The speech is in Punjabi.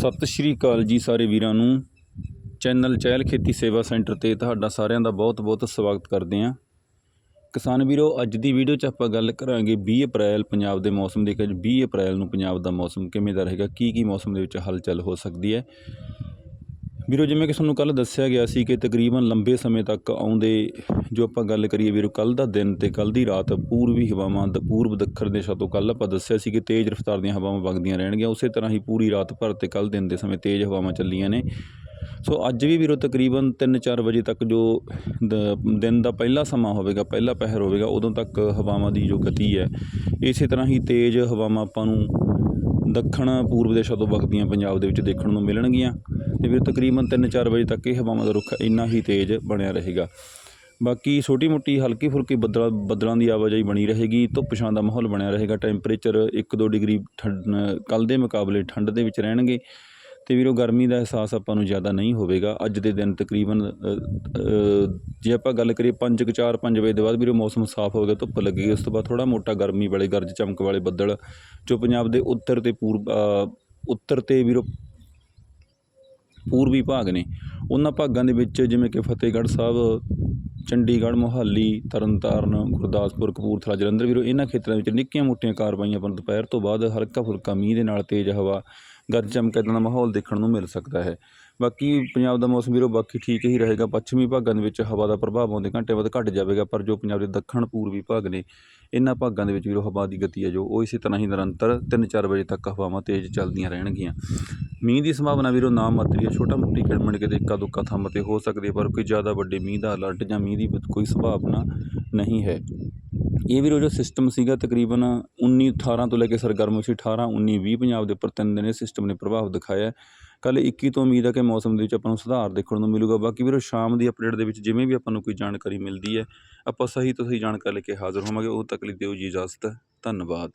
ਸਤਿ ਸ਼੍ਰੀ ਅਕਾਲ ਜੀ ਸਾਰੇ ਵੀਰਾਂ ਨੂੰ। ਚੈਨਲ ਚਹਿਲ ਖੇਤੀ ਸੇਵਾ ਸੈਂਟਰ ਤੇ ਤੁਹਾਡਾ ਸਾਰਿਆਂ ਦਾ ਬਹੁਤ-ਬਹੁਤ ਸਵਾਗਤ ਕਰਦੇ ਹਾਂ। ਕਿਸਾਨ ਵੀਰੋ, ਅੱਜ ਦੀ ਵੀਡੀਓ 'ਚ ਆਪਾਂ ਗੱਲ ਕਰਾਂਗੇ 20 ਅਪ੍ਰੈਲ ਪੰਜਾਬ ਦੇ ਮੌਸਮ ਦੀ। ਕਿ 20 ਅਪ੍ਰੈਲ ਨੂੰ ਪੰਜਾਬ ਦਾ ਮੌਸਮ ਕਿਵੇਂ ਦਾ ਰਹੇਗਾ? ਕੀ ਕੀ ਮੌਸਮ ਦੇ ਵਿੱਚ ਹਲਚਲ ਹੋ ਸਕਦੀ ਹੈ? ਵੀਰੋ, ਜਿਵੇਂ ਕਿ ਤੁਹਾਨੂੰ ਕੱਲ ਦੱਸਿਆ ਗਿਆ ਸੀ ਕਿ ਤਕਰੀਬਨ ਲੰਬੇ ਸਮੇਂ ਤੱਕ ਆਉਂਦੇ ਜੋ ਆਪਾਂ ਗੱਲ ਕਰੀਏ ਵੀਰੋ ਕੱਲ ਦਾ ਦਿਨ ਤੇ ਕੱਲ ਦੀ ਰਾਤ ਪੂਰਬੀ ਹਵਾਵਾਂ ਦ, ਪੂਰਬ ਦੱਖਣ ਦੇਸ਼ਾਂ ਤੋਂ ਕੱਲ ਆਪਾਂ ਦੱਸਿਆ ਸੀ ਕਿ ਤੇਜ਼ ਰਫ਼ਤਾਰ ਦੀਆਂ ਹਵਾਵਾਂ ਵਗਦੀਆਂ ਰਹਿਣਗੀਆਂ। ਉਸੇ ਤਰ੍ਹਾਂ ਹੀ ਪੂਰੀ ਰਾਤ ਭਰ ਤੇ ਕੱਲ ਦਿਨ ਦੇ ਸਮੇਂ ਤੇਜ਼ ਹਵਾਵਾਂ ਚੱਲੀਆਂ ਨੇ। ਸੋ ਅੱਜ ਵੀ ਵੀਰੋ, ਤਕਰੀਬਨ 3-4 ਵਜੇ ਤੱਕ ਜੋ ਦ- ਦਿਨ ਦਾ ਪਹਿਲਾ ਸਮਾਂ ਹੋਵੇਗਾ, ਪਹਿਲਾ ਪਹਿਰ ਹੋਵੇਗਾ, ਉਦੋਂ ਤੱਕ ਹਵਾਵਾਂ ਦੀ ਜੋ ਗਤੀ ਹੈ, ਇਸੇ ਤਰ੍ਹਾਂ ਹੀ ਤੇਜ਼ ਹਵਾਵਾਂ ਆਪਾਂ ਨੂੰ ਦੱਖਣ ਪੂਰਬ ਦੇਸ਼ਾਂ ਤੋਂ ਵਗਦੀਆਂ ਪੰਜਾਬ ਦੇ ਵਿੱਚ ਦੇਖਣ ਨੂੰ ਮਿਲਣਗੀਆਂ। ਤੇ ਫਿਰ ਤਕਰੀਬਨ 3-4 ਵਜੇ ਤੱਕ ਇਹ ਹਵਾਵਾਂ ਦਾ ਰੁੱਖ ਇੰਨਾ ਹੀ ਤੇਜ਼ ਬਣਿਆ ਰਹੇਗਾ। ਬਾਕੀ ਛੋਟੀ ਮੋਟੀ ਹਲਕੀ ਫੁਲਕੀ ਬੱਦਲਾਂ ਬੱਦਲਾਂ ਦੀ ਆਵਾਜਾਈ ਬਣੀ ਰਹੇਗੀ, ਧੁੱਪ ਛਾਂ ਦਾ ਮਾਹੌਲ ਬਣਿਆ ਰਹੇਗਾ। ਟੈਂਪਰੇਚਰ 1-2 ਡਿਗਰੀ ਕੱਲ ਦੇ ਮੁਕਾਬਲੇ ਠੰਡ ਦੇ ਵਿੱਚ ਰਹਿਣਗੇ। ਤੇ ਵੀਰੋ, ਗਰਮੀ ਦਾ ਅਹਿਸਾਸ ਆਪਾਂ ਨੂੰ ਜ਼ਿਆਦਾ ਨਹੀਂ ਹੋਵੇਗਾ। ਅੱਜ ਦੇ ਦਿਨ ਤਕਰੀਬਨ ਜੇ ਆਪਾਂ ਗੱਲ ਕਰੀਏ 5 ਕੁ 4 5 ਵਜੇ ਦੇ ਬਾਅਦ, ਵੀਰੋ, ਮੌਸਮ ਸਾਫ਼ ਹੋ ਗਿਆ, ਧੁੱਪ ਲੱਗੇਗੀ। ਉਸ ਤੋਂ ਬਾਅਦ ਥੋੜਾ ਮੋਟਾ ਗਰਮੀ ਵਾਲੇ ਗਰਜ ਚਮਕ ਵਾਲੇ ਬੱਦਲ ਜੋ ਪੰਜਾਬ ਦੇ ਉੱਤਰ ਤੇ ਪੂਰਬ ਉੱਤਰ ਤੇ ਵੀਰੋ ਪੂਰਬੀ ਭਾਗ ਨੇ। ਉਹਨਾਂ ਭਾਗਾਂ ਦੇ ਵਿੱਚ ਜਿਵੇਂ ਕਿ ਫਤਿਹਗੜ੍ਹ ਸਾਹਿਬ, ਚੰਡੀਗੜ੍ਹ, ਮੋਹਾਲੀ, ਤਰਨਤਾਰਨ, ਗੁਰਦਾਸਪੁਰ, ਕਪੂਰਥਲਾ, ਜਲੰਧਰ ਵੀਰੋ, ਇਹਨਾਂ ਖੇਤਰਾਂ ਵਿੱਚ ਨਿੱਕੀਆਂ ਮੋਟੀਆਂ ਕਾਰਵਾਈਆਂ ਪਰ ਦੁਪਹਿਰ ਤੋਂ ਬਾਅਦ ਹਲਕਾ ਫੁਲਕਾ ਮੀਂਹ ਦੇ ਨਾਲ ਤੇਜ਼ ਹਵਾ, ਗਰਜ ਚਮਕ ਇੱਦਾਂ ਦਾ ਮਾਹੌਲ ਦੇਖਣ ਨੂੰ ਮਿਲ ਸਕਦਾ ਹੈ। ਬਾਕੀ ਪੰਜਾਬ ਦਾ ਮੌਸਮ ਵੀਰੋ ਬਾਕੀ ਠੀਕ ਹੀ ਰਹੇਗਾ। ਪੱਛਮੀ ਭਾਗਾਂ ਦੇ ਵਿੱਚ ਹਵਾ ਦਾ ਪ੍ਰਭਾਵ ਆਉਂਦੇ ਘੰਟੇ ਬਾਅਦ ਘਟ ਜਾਵੇਗਾ, ਪਰ ਜੋ ਪੰਜਾਬ ਦੇ ਦੱਖਣ ਪੂਰਬੀ ਭਾਗ ਨੇ, ਇਹਨਾਂ ਭਾਗਾਂ ਦੇ ਵਿੱਚ ਵੀਰੋ ਹਵਾ ਦੀ ਗਤੀ ਹੈ ਜੋ ਉਹ ਇਸੇ ਤਰ੍ਹਾਂ ਹੀ ਨਿਰੰਤਰ 3-4 ਵਜੇ ਤੱਕ ਹਵਾਵਾਂ ਤੇਜ਼ ਚੱਲਦੀਆਂ ਰਹਿਣਗੀਆਂ। ਮੀਂਹ ਦੀ ਸੰਭਾਵਨਾ ਵੀਰੋ ਨਾ ਮਾਤਰੀ ਹੈ। ਛੋਟਾ ਮੋਟੀ ਕਿਣਮਣ ਕਿਤੇ ਇੱਕਾ ਦੁੱਕਾ ਥੰਮ ਤੇ ਹੋ ਸਕਦੀ ਹੈ, ਪਰ ਕੋਈ ਜ਼ਿਆਦਾ ਵੱਡੇ ਮੀਂਹ ਦਾ ਅਲਰਟ ਜਾਂ ਮੀਂਹ ਦੀ ਕੋਈ ਸੰਭਾਵਨਾ ਨਹੀਂ ਹੈ। ਇਹ ਵੀਰੋ ਜੋ ਸਿਸਟਮ ਸੀਗਾ ਤਕਰੀਬਨ 19 18 ਤੋਂ ਲੈ ਕੇ ਸਰਗਰਮ ਸੀ 18 19 20 ਪੰਜਾਬ ਦੇ ਉੱਪਰ ਤਿੰਨ ਦਿਨ ਇਹ ਸਿਸਟਮ ਨੇ ਪ੍ਰਭਾਵ ਦਿਖਾਇਆ। ਕੱਲ 21 ਤੋਂ ਉਮੀਦ ਹੈ ਕਿ ਮੌਸਮ ਦੇ ਵਿੱਚ ਆਪਾਂ ਨੂੰ ਸੁਧਾਰ ਦੇਖਣ ਨੂੰ ਮਿਲੂਗਾ। ਬਾਕੀ ਵੀਰੋ ਸ਼ਾਮ ਦੀ ਅਪਡੇਟ ਦੇ ਵਿੱਚ ਜਿਵੇਂ ਵੀ ਆਪਾਂ ਨੂੰ ਕੋਈ ਜਾਣਕਾਰੀ ਮਿਲਦੀ ਹੈ, ਆਪਾਂ ਸਹੀ ਤੋਂ ਸਹੀ ਜਾਣਕਾਰੀ ਲੈ ਕੇ ਹਾਜ਼ਰ ਹੋਵਾਂਗੇ। ਉਹ ਤੱਕ ਲਈ ਦਿਓ ਜੀ ਇਜਾਜ਼ਤ। ਧੰਨਵਾਦ।